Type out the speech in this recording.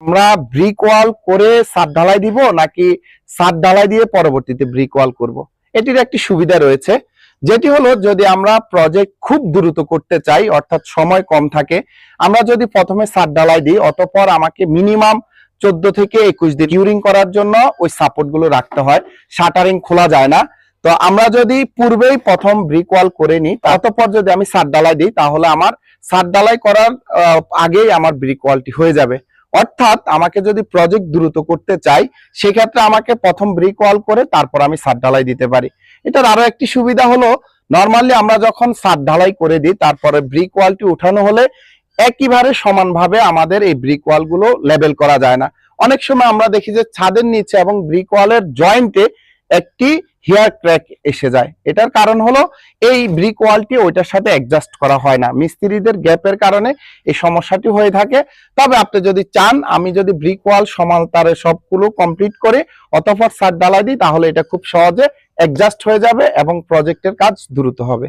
আমরা ব্রিক ওয়াল করে সাত ঢালাই দিব নাকি সাত ঢালাই দিয়ে পরবর্তীতে ব্রিক ওয়াল করব? এটির একটি সুবিধা রয়েছে, যেটি হলো যদি আমরা প্রজেক্ট খুব দ্রুত করতে চাই, অর্থাৎ সময় কম থাকে, আমরা যদি প্রথমে সাত ঢালাই দিই, অতঃপর আমাকে মিনিমাম চোদ্দ থেকে একুশ দিন কিউরিং করার জন্য ওই সাপোর্টগুলো রাখতে হয় শাটারিং খোলা যায় না। তো আমরা যদি পূর্বেই প্রথম ব্রিক ওয়াল করে নিই, অতঃপর যদি আমি সাত ডালাই দিই, তাহলে আমার সাত ডালাই করার আগেই আমার ব্রিক ওয়ালটি হয়ে যাবে। অর্থাৎ আমাকে যদি প্রজেক্ট দ্রুত করতে চাই, সেক্ষেত্রে আমাকে প্রথম ব্রিক ওয়াল করে তারপর আমি সাত ঢালাই দিতে পারি। এটার আরও একটি সুবিধা হলো নর্মালি আমরা যখন সাত ঢালাই করে দিই, তারপরে ব্রিক ওয়ালটি উঠানো হলে একইভাবে সমানভাবে আমাদের এই ব্রিক ওয়ালগুলো লেবেল করা যায় না। অনেক সময় আমরা দেখি যে ছাদের নিচে এবং ব্রিক ওয়ালের জয়েন্টে একটি হেয়ার ক্র্যাক এসে যায়। এটার কারণ হলো এই ব্রিক ওয়ালটি ওইটার সাথে অ্যাডজাস্ট করা হয় না। মিস্ত্রিদের গ্যাপের কারণে এই সমস্যাটি হয়ে থাকে। তবে আপনি যদি চান, আমি যদি ব্রিক ওয়াল, সমান তারে সবগুলো কমপ্লিট করে, অতঃপর সার ডালা দিই, তাহলে এটা খুব সহজে অ্যাডজাস্ট হয়ে যাবে এবং প্রজেক্টের কাজ দ্রুত হবে।